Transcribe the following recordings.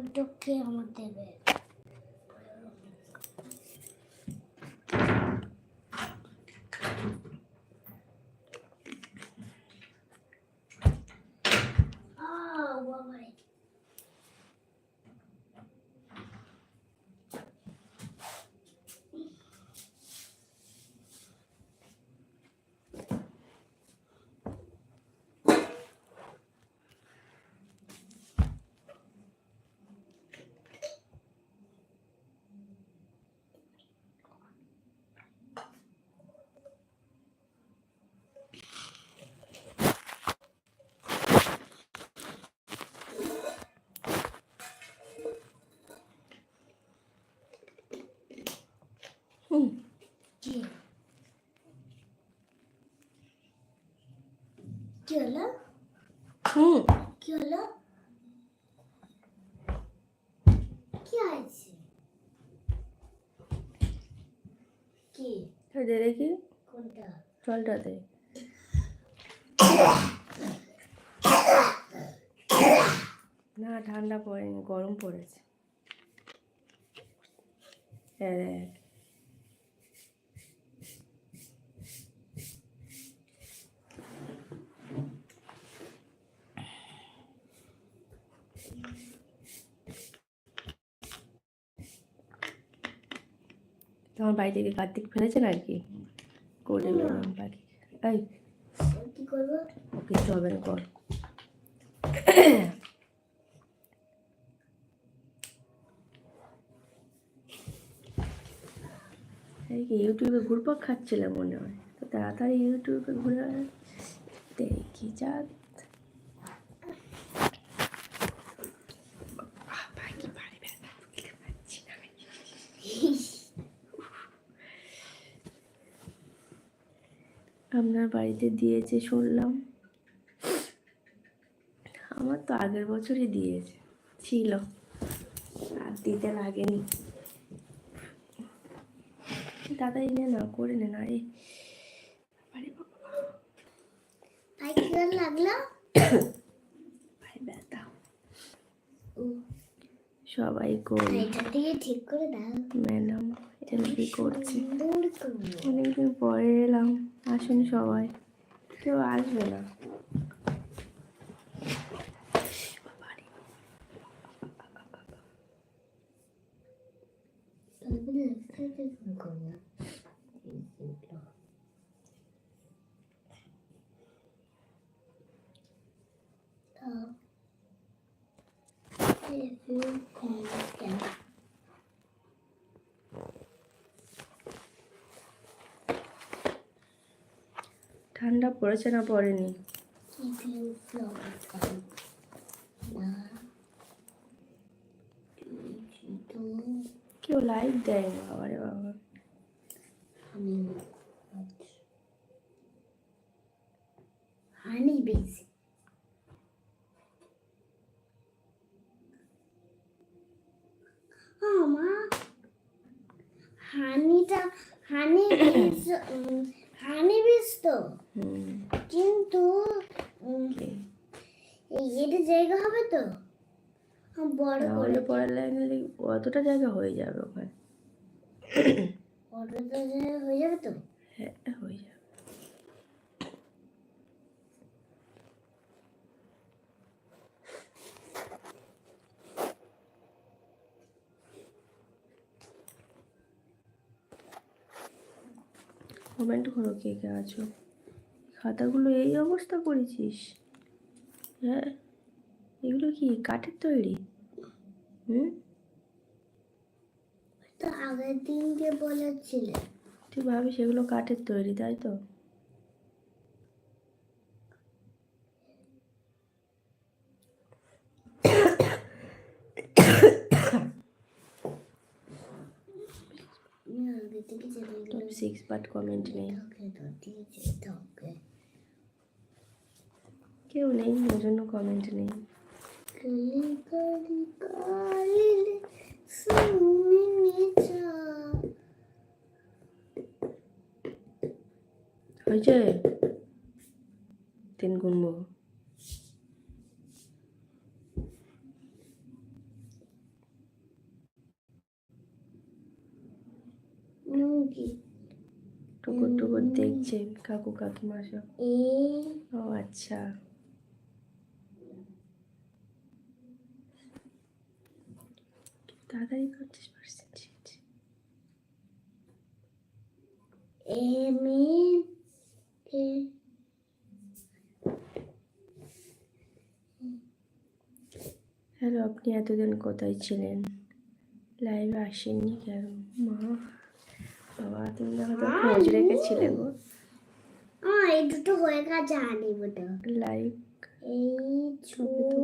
একজনকে আমার দেবে আহ, বাবারে। হুম হুম দেখি না ঠান্ডা পড়েনি গরম পড়েছে। হ্যাঁ তোমার বাড়ি থেকে কার্তিক ফেলেছেন আর কি। করে বাড়ি। এই কি করব? কিছু হবে না কর। এই ইউটিউবে ঘুরপাক খাচ্ছিল মনে হয়। তো তাড়াতাড়ি ইউটিউবে ঘুরে দেখি যাক বাবা, কি ভারী ব্যথা, বুঝতে পারছি না। আপনার বাড়িতে দিয়েছে শুনলাম। আমার তো আগের বছরই দিয়েছে ছিল। আর দিতে লাগেনি। দাদাই নে না করে নে না রে লাগল? ব্যথা। সবাই করি ঠিক করে দাও। ম্যাডাম। হেল্পই করছে। সুন্দর করে অনেকদিন পরে এলাম আসুন সবাই। কেউ আসবে না। বাবারে, তারপরে একসাথে শুরু করব If you can ঠান্ডা পড়েছে না পড়েনি? কেউ লাইক দেয় না আমার বাবা হানি বিজ হানিটা হানি হানি তো কিন্তু এই এটা জায়গা হবে তো? বড় করে। পড়া লাগলে অতটা জায়গা হয়ে যাবে ওখানে। অতটা জায়গা হয়ে যাবে তো? হ্যাঁ হয়ে যাবে। কমেন্ট করো কে কে আছো? খাতাগুলো এই অবস্থা করেছিস? হ্যাঁ? এগুলো কি কাঠের তৈরি? হুম? তো আগের দিন যে বলেছিলে। তুই ভাবিস এগুলো কাঠের তৈরি তাই তো আমি আগে থেকে জেনে টপ সিক্স বাট কমেন্ট নেই কেউ নেই ওই জন্য কমেন্ট নেই হয়েছে তিন গুনবো টুকুর টুকুর দেখছে কাকু কাকিমা সব। ও আচ্ছা। তাড়াতাড়ি করছিস পার্সেন্টেজ এম এ হ্যালো আপনি এতদিন কোথায় ছিলেন? লাইভে আসেননি কেন? মা। বাবা তুমি হয়তো খোঁজ রেখেছিলে গো। হ্যাঁ এই দুটো হয়ে গেছে আনি ওটা লাইভ এই ছবি তো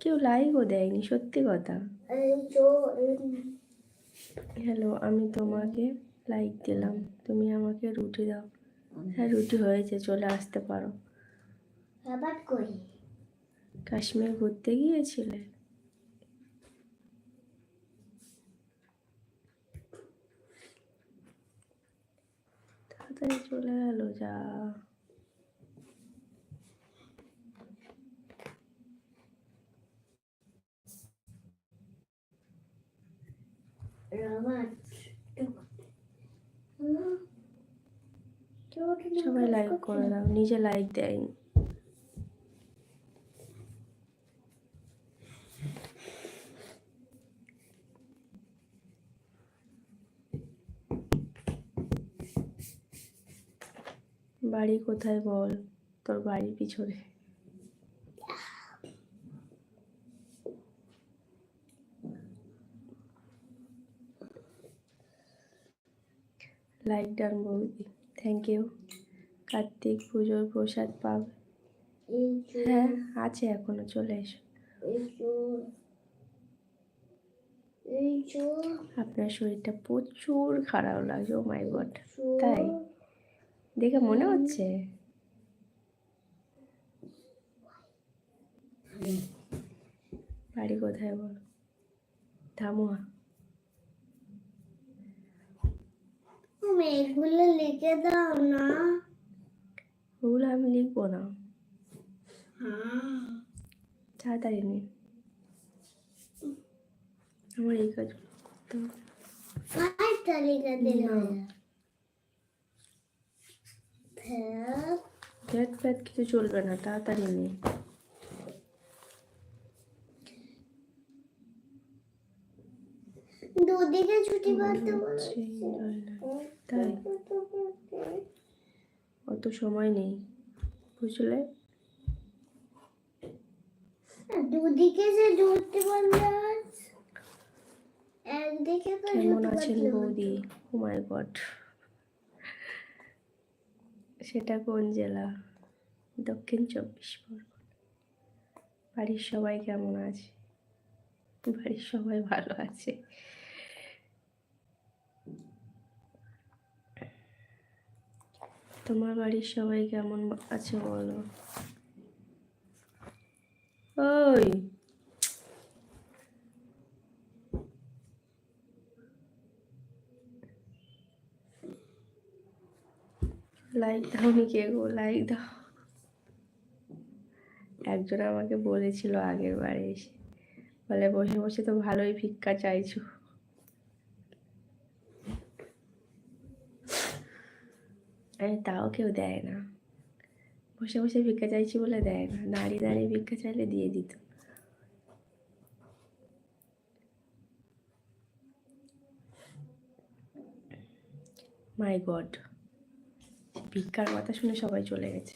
কেউ লাইকও দেয়নি সত্যি কথা। হ্যালো আমি তোমাকে লাইক দিলাম। তুমি আমাকে রুটি দাও। হ্যাঁ রুটি হয়েছে চলে আসতে পারো। আবার কই? কাশ্মীর ঘুরতে গিয়েছিলে? তাড়াতাড়ি চলে গেল যা। সবাই লাইক করে দাও নিজে লাইক দেয়নি। বাড়ি কোথায় বল? তোর বাড়ির পিছনে। লাইক ডান বৌদি থ্যাংক ইউ কার্তিক পুজোর প্রসাদ পাবে। হ্যাঁ আছে এখনও চলে এসো। আপনার শরীরটা প্রচুর খারাপ লাগছে ও মাই গড তাই? দেখে মনে হচ্ছে? বাড়ি কোথায় বল? ধামুয়া মেঘগুলো লিখে দাও না। ওগুলো আমি লিখব না। হ্যাঁ। তাড়াতাড়ি নে। আমার এই কাজ করতে হবে। ফ্যাট কিছু চলবে না তাড়াতাড়ি নে। দুদিকে ছুটি করতে হচ্ছে, তাই। অত সময় নেই বুঝলে? দুদিকে যে পারলে একদিকে কেমন আছেন বৌদি? ও মাই গড সেটা কোন জেলা? দক্ষিণ চব্বিশ পরগনা। বাড়ির সবাই কেমন আছে? বাড়ির সবাই ভালো আছে? তোমার বাড়ির সবাই কেমন আছে বলো? ওই লাইক দাওনি কে গো লাইক দাও। একজন আমাকে বলেছিল আগের বারে এসে। বলে বসে বসে তো ভালোই ভিক্ষা চাইছো। আরে তাও কেউ দেয় না। বসে বসে ভিক্ষা চাইছি বলে দেয় না। দাঁড়িয়ে দাঁড়িয়ে ভিক্ষা চাইলে দিয়ে দিত। মাই গড ভিক্ষার কথা শুনে সবাই চলে গেছে।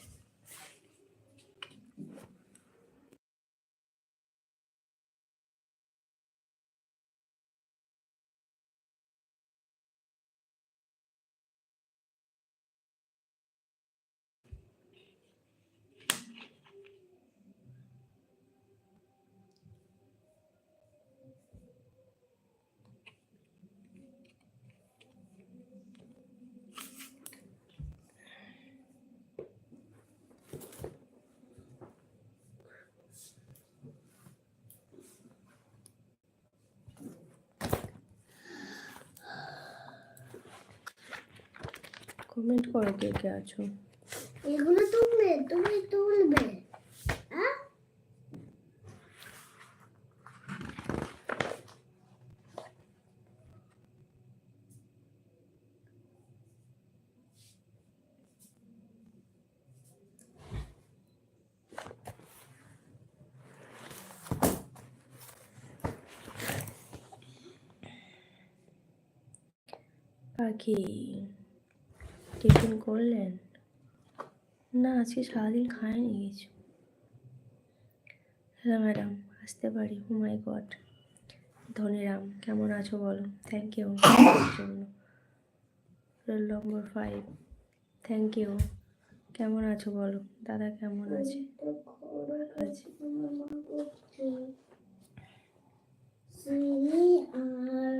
কমেন্ট করো কে কে আছো এগুলো তুলবে তুমি তুলবে হ্যাঁ? Okay. করলেন? না, আজকে সারাদিন খায়নি কিছু। হ্যালো ম্যাডাম, আসতে পারি। ও মাই গড। ধনীরাম, কেমন আছো বলো? থ্যাংক ইউ জন্য roll number five thank you কেমন আছো বলো? দাদা কেমন আছে? ভালো আছে C R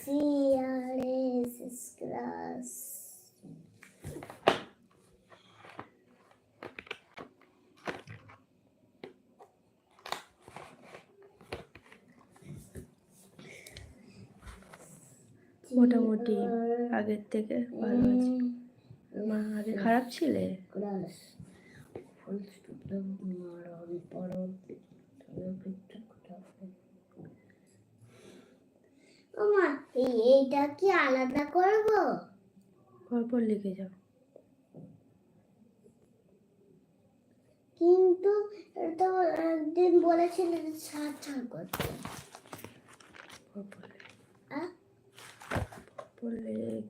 C R S class মোটামুটি আগের থেকে ভালো আছে। মা আগে খারাপ ছিলে? এইটা কি আলাদা করব? পরপর লিখে যাও। কিন্তু এটা একদিন বলেছিলেন ছাড় ছাড় করতে। পরপর আহ? লেখ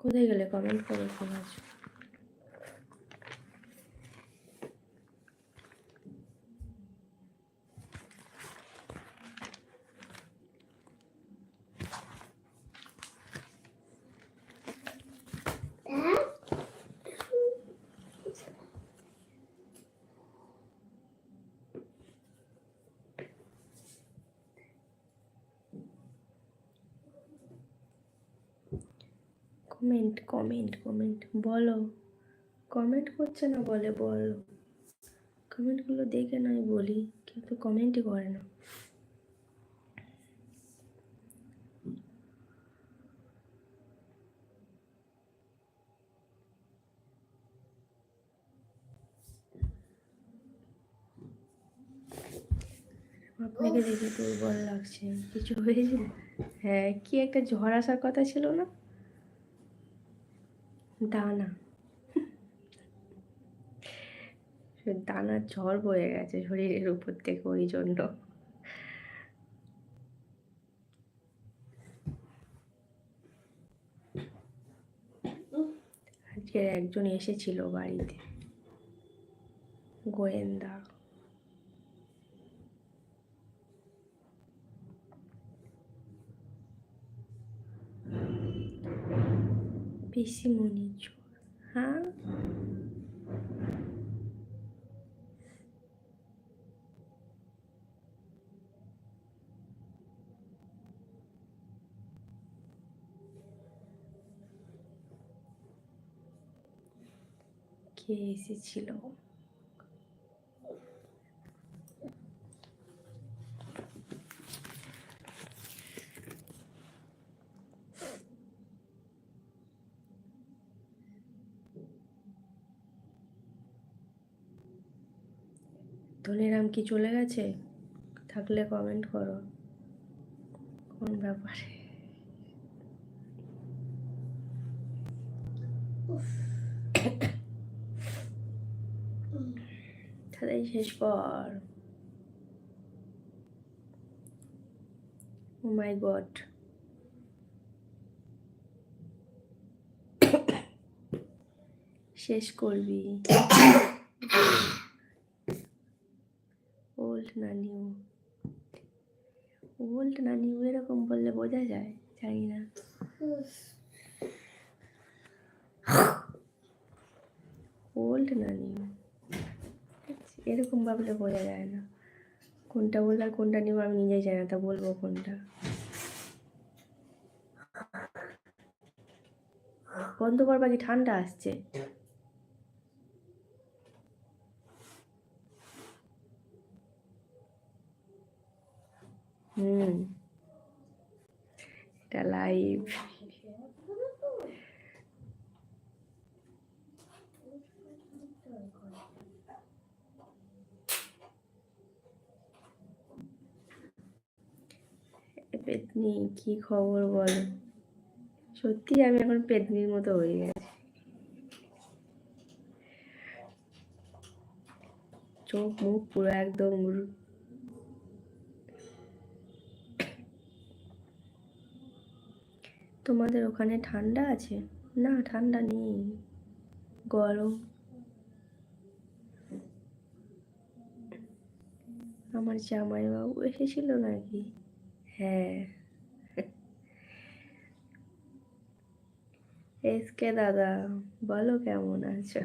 কোথায় গেলে কমেন্ট করে কেমন আছো হ্যাঁ কমেন্ট কমেন্ট কমেন্ট বলো। কমেন্ট করছে না বলে বলো। কমেন্টগুলো দেখে নয় বলি কেউ তো কমেন্টই করে না। আপনাকে দেখে দুর্বল লাগছে। কিছু হয়েছে? হ্যাঁ কি একটা ঝড় আসার কথা ছিল না? দানা। দানা ঝড় বয়ে গেছে শরীরের উপর থেকে ওই জন্য। আজকে একজন এসেছিল বাড়িতে। গোয়েন্দা। পিসিমণি চোর হ্যাঁ কে এসেছিল ধনিরাম কি চলে গেছে? থাকলে কমেন্ট করো। কোন ব্যাপারে? তাহলেই শেষ ও মাই গড শেষ করবি। না নিউ ওল্ড না নিউ এরকম বললে বোঝা যায়, জানি না। ওল্ড না নিউ এরকম ভাবলে বোঝা যায় না। কোনটা বললে আর কোনটা নিব আমি নিজেই জানি না, তা বলব কোনটা। বন্ধ করবা কি ঠান্ডা আসছে হুম এটা লাইভ পেতনি, কি খবর বলো? সত্যি আমি এখন পেতনির মতো হয়ে গেছি। চোখ মুখ পুরো একদম রু- তোমাদের ওখানে ঠান্ডা আছে? না, ঠান্ডা নেই। গরম। আমার জামাইবাবু এসেছিল নাকি? হ্যাঁ। এসকে দাদা, বলো কেমন আছো?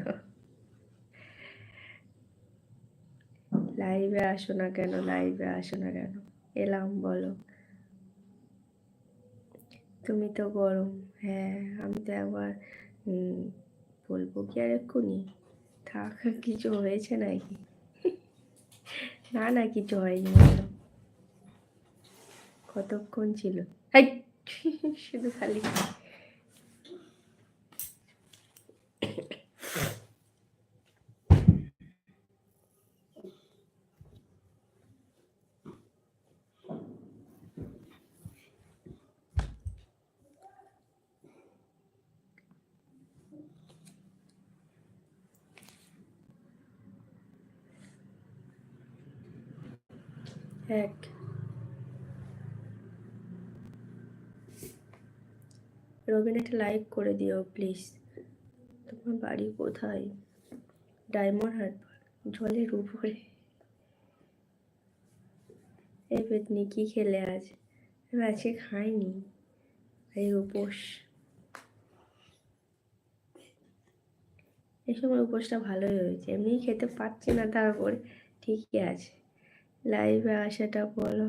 লাইভে আসো না কেন? লাইভে আসো না কেন? এলাম, বলো। তুমি তো গরম। হ্যাঁ আমি তো একবার বলব কি আর এক্ষুনি? থাক, কিছু হয়েছে নাকি? না না, কিছু হয়নি। কতক্ষণ ছিল? শুধু খালি এক। রবিন একটা লাইক করে দিও, প্লিজ। তোমার বাড়ি কোথায়? ডায়মন্ড হারবার জলের উপরে এই পেতনি, কি খেলে আজ? আমি আজকে খাইনি। এই উপোস। এই সময় উপোসটা ভালোই হয়েছে। এমনি খেতে পারছি না, তারপরে ঠিকই আছে। লাইভে আসাটা বলো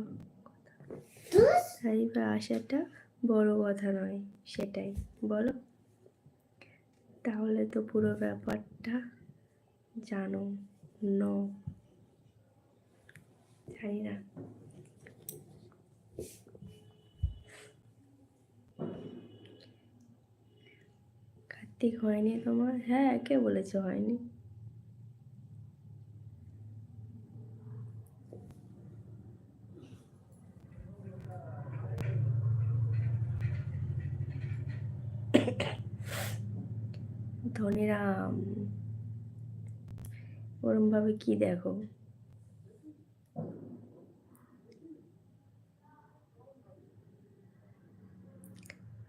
লাইভে আসাটা বড় কথা নয়, সেটাই। বলো? তাহলে তো পুরো ব্যাপারটা জানো, ন। জানি না। কার্তিক হয়নি তোমার? হ্যাঁ কে বলেছে হয়নি? ধনীরাম ওরম ভাবে কি দেখো?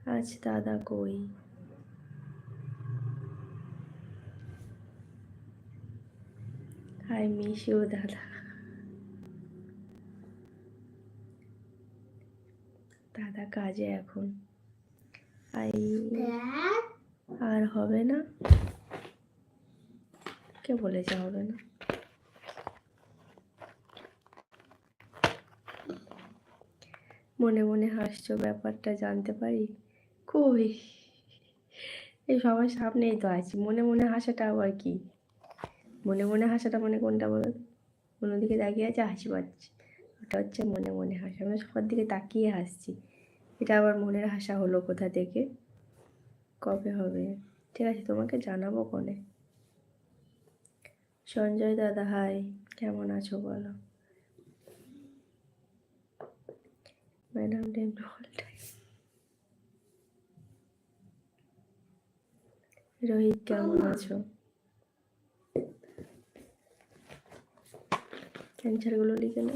আজ দাদা কই? আই মিস ইউ দাদা। দাদা কাজে এখন। আই আর হবে না। কে বলেছে হবে না? মনে মনে হাসছো ব্যাপারটা জানতে পারি? কই? এই সবার সামনেই তো আছি। মনে মনে হাসাটা আবার কি? মনে মনে হাসাটা মানে কোনটা বলো? অন্যদিকে তাকিয়ে আছে? হাসি পাচ্ছে। ওটা হচ্ছে মনে মনে হাসা। আমি সবার দিকে তাকিয়ে হাসছি। এটা আবার মনের হাসা হলো কোথা থেকে? কবে হবে? ঠিক আছে তোমাকে জানাব কনে সঞ্জয় দাদা হাই কেমন আছো বলো? ম্যাডাম রোহিত কেমন আছো? অ্যান্সারগুলো লিখে নে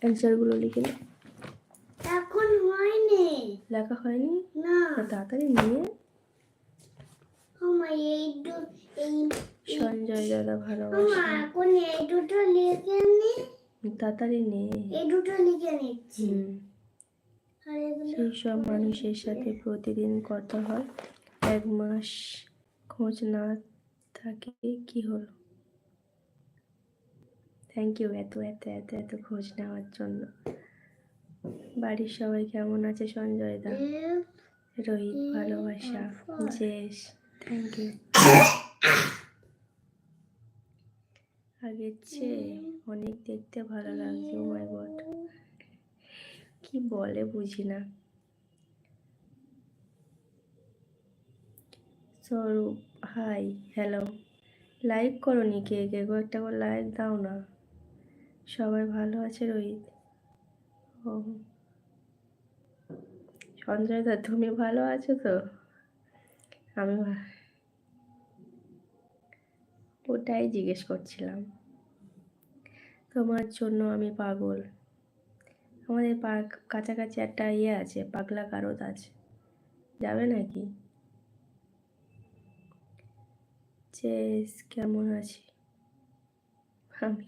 অ্যান্সারগুলো লিখে নে এখন হয়নি। লেখা হয়নি? না। তাড়াতাড়ি নিয়ে সঞ্জয় দাদা ভালোবাসা। তাড়াতাড়ি নে। এই দুটো লিখে নিচ্ছি। সেই সব মানুষের সাথে প্রতিদিন কথা হয়। এক মাস খোঁজ না থাকে কি হলো। থ্যাংক ইউ এত এত এত এত খোঁজ নেওয়ার জন্য। বাড়ির সবাই কেমন আছে সঞ্জয় দা? রোহিত ভালোবাসা four. থ্যাংক ইউ আগের চেয়ে অনেক দেখতে ভালো লাগছে ও মাই গড কি বলে বুঝি না। স্বরূপ হাই হ্যালো লাইক করো নি কে কে একটা করে লাইক দাও না। সবাই ভালো আছে রোহিত? ও। সঞ্জয় দা, তুমি ভালো আছো তো? আমি ওটাই জিজ্ঞেস করছিলাম। তোমার জন্য আমি পাগল। আমাদের পার্ক কাছাকাছি একটা ইয়ে আছে, পাগলা কারত আছে যাবে নাকি? চেস, কেমন আছি? আমি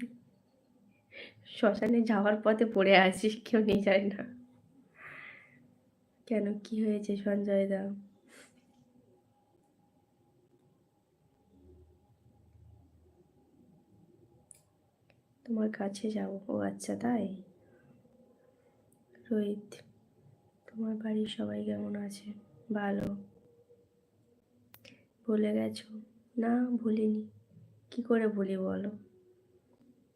শ্মশানে যাওয়ার পথে পড়ে আছি, কেউ নিয়ে যায় না। কেন, কি হয়েছে সঞ্জয় দা তোমার কাছে যাব। ও আচ্ছা তাই? রোহিত, তোমার বাড়ির সবাই কেমন আছে? ভালো। ভুলে গেছো? না, ভুলিনি। কি করে ভুলি বলো?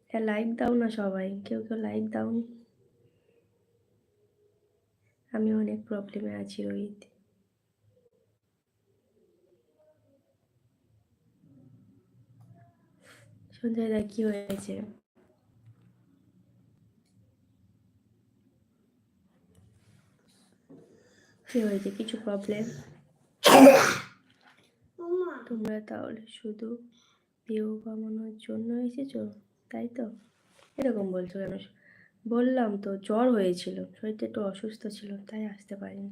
হ্যাঁ লাইক দাও না সবাই, কেউ কেউ লাইক দাওনি আমি অনেক প্রবলেমে আছি, রোহিত। দা কি হয়েছে? কি হয়েছে? কিছু প্রবলেম তোমরা তাহলে শুধু ভিউ কমানোর জন্য এসেছ? তাই তো? এরকম বলছো কেন? বললাম তো জ্বর হয়েছিল। শরীরটা একটু অসুস্থ ছিল তাই আসতে পারিনি।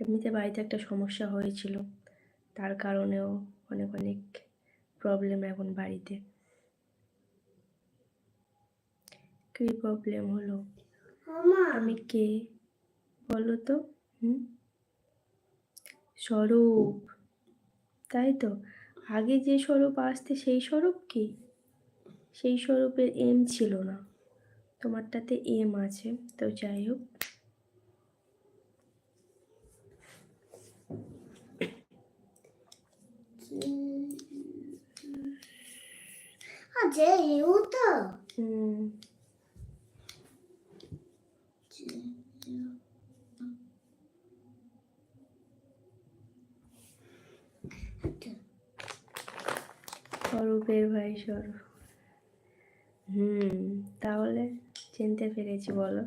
এমনিতে বাড়িতে একটা সমস্যা হয়েছিল। তার কারণেও অনেক অনেক প্রবলেম এখন বাড়িতে। কী প্রবলেম হলো? আমি কে? বলো তো। হুম? স্বরূপ তাই তো? আগে যে স্বরূপ আসতে সেই স্বরূপ কি? সেই স্বরূপের এম ছিল না। তোমারটাতে এম আছে। তো যাই হোক। ইউ তো। হুম। স্বরূপের ভাই স্বরূপ। হুম, তাহলে চিনতে পেরেছি বলো।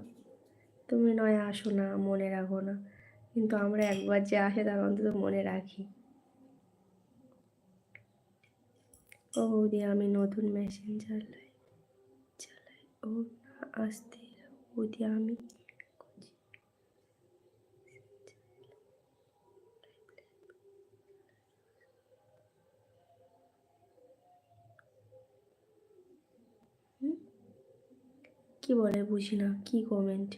তুমি নয় আসো না, মনে রাখো না। কিন্তু আমরা একবার যে আসে তার অন্তত মনে রাখি। ও বৌদি, আমি নতুন মেশিন চালাই চালাই। ও আসতে। বৌদি, আমি কি বলে বুঝি না, কি কমেন্ট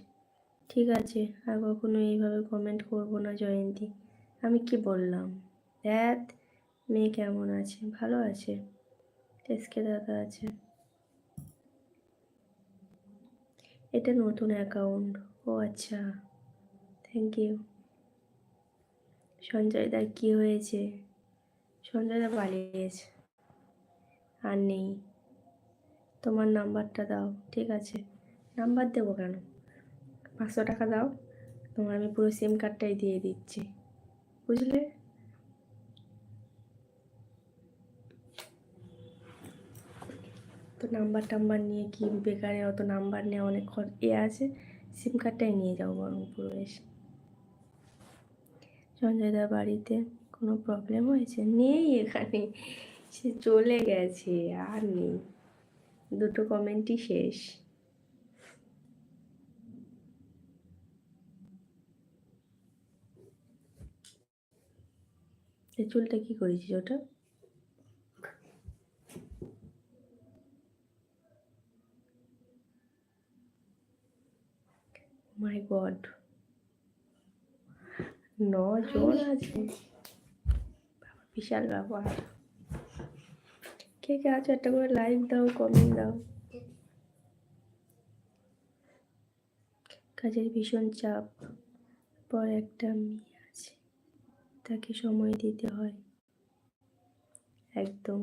ঠিক আছে, আর কখনো এইভাবে কমেন্ট করব না জয়ন্তী। আমি কি বললাম? দেখ, মেয়ে কেমন আছে? ভালো আছে? এসকে দাদা আছে। এটা নতুন অ্যাকাউন্ট ও আচ্ছা। থ্যাংক ইউ সঞ্জয় দা, কী হয়েছে? সঞ্জয় দা পালিয়েছে আর নেই। তোমার নাম্বারটা দাও, ঠিক আছে। নাম্বার দেবো কেন? পাঁচশো টাকা দাও, তোমার আমি পুরো সিম কার্ডটাই দিয়ে দিচ্ছি। বুঝলে? তো নাম্বার টাম্বার নিয়ে কি বেকারে অত নাম্বার নিয়ে অনেক এ আছে সিম কার্ডটাই নিয়ে যাও বরং পুরো এসে। সঞ্জয়দার বাড়িতে কোনো প্রবলেম হয়েছে? নেই এখানে, সে চলে গেছে, আর নেই। দুটো কমেন্টই শেষ। চুলটা কি করেছিস ওটা? মাই গড জন আছে। বাবা, বিশাল ব্যাপার। কে কে আছো? একটা করে লাইক দাও কমেন্ট দাও। কাজের ভীষণ চাপ। পর একটা মেয়ে। তাকে সময় দিতে হয়। একদম।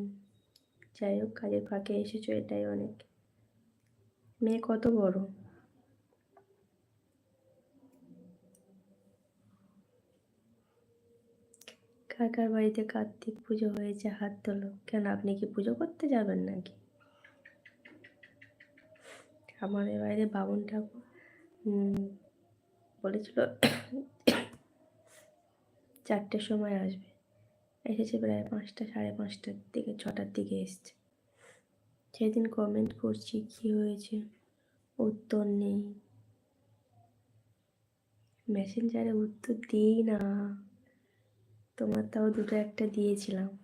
যাই হোক, কাজের ফাঁকে এসেছ, এটাই অনেক। মেয়ে কত বড়? কার কার বাড়িতে কার্তিক পুজো হয়েছে? হাত তোলো। কেন, আপনি কি পুজো করতে যাবেন নাকি? আমাদের বাড়িতে বাবন ঠাকুর বলেছিল চারটের সময় আসবে। এসেছে প্রায় পাঁচটা, সাড়ে পাঁচটার দিকে, ছটার দিকে এসছে। সেদিন কমেন্ট করছি, কি হয়েছে? উত্তর নেই। মেসেঞ্জারে উত্তর দিই না। তোমার তাও দুটো একটা দিয়েছিলাম।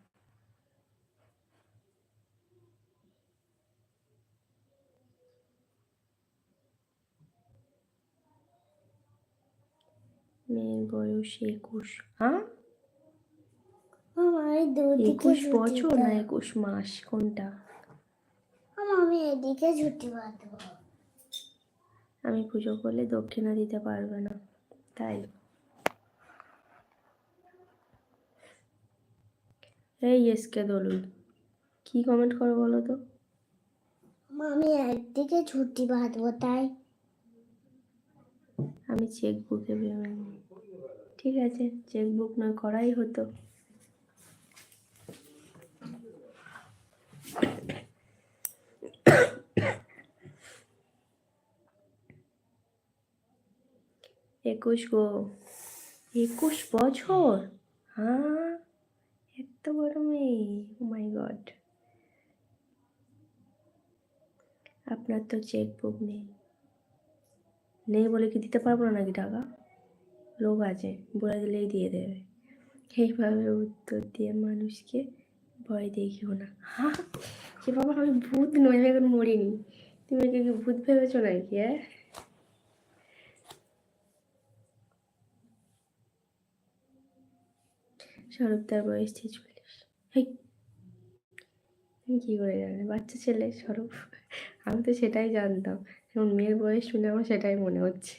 মেয়ের বয়স একুশ। হ্যাঁ? একুশ বছর না একুশ মাস? কোনটা? মামা আমি এদিকে ছুটি বাঁধবো। আমি পুজো করলে দক্ষিণা দিতে পারবে না তাই। এই এসকে দলুন কি কমেন্ট করো বলো তো? মামা আমি একদিকে ছুটি বাঁধবো তাই। আমি চেক বুকে ঠিক আছে চেক বুক নয় করাই হতো। একুশ গো। একুশ বছর? হ্যাঁ এত বড় মেয়ে। মাই গড আপনার তো চেক বুক নেই। নেই বলে কি দিতে পারব না নাকি টাকা? লোক আছে, বলে দিলেই দিয়ে দেবে। এইভাবে উত্তর দিয়ে মানুষকে ভয় দেখিও না। হ্যাঁ যে বাবা, আমি ভূত নই এখন মরিনি। তুমি কি ভূত ভেবেছো নাকি হ্যাঁ সৌরভ তার বয়স ছেচল্লিশ। হেই কী করে জানে বাচ্চা ছেলে সৌরভ আমি তো সেটাই জানতাম। এখন মেয়ের বয়স শুনে আমার সেটাই মনে হচ্ছে।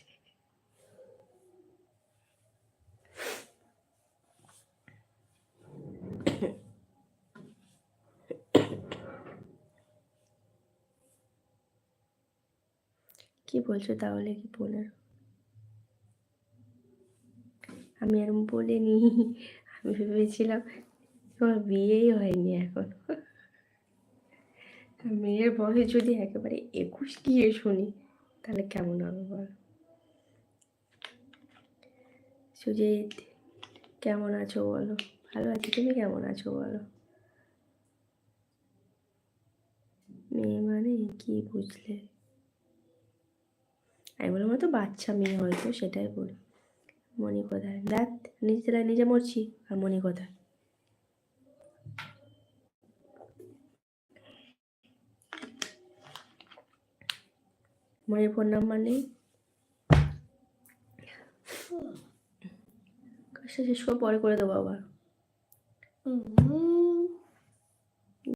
কি বলছো তাহলে কি পনেরো আমি আর বলিনি, আমি ভেবেছিলাম তোমার বিয়েই হয়নি এখন। মেয়ের বয়স যদি একেবারে একুশ গিয়ে শুনি, তাহলে কেমন হবে বল? সুজিত, কেমন আছো বলো? ভালো আছি, তুমি কেমন আছো বলো? মেয়ে মানে কি বুঝলে? আমি বললাম তো বাচ্চা মেয়ে হয়তো, সেটাই বলি। মণি কোথায়? দেখ নিজে তলায় নিজে মরছি, আর মণি কোথায়? মনির ফোন নাম্বার নেই কাজটা শেষ করে পরে করে দেবো আবার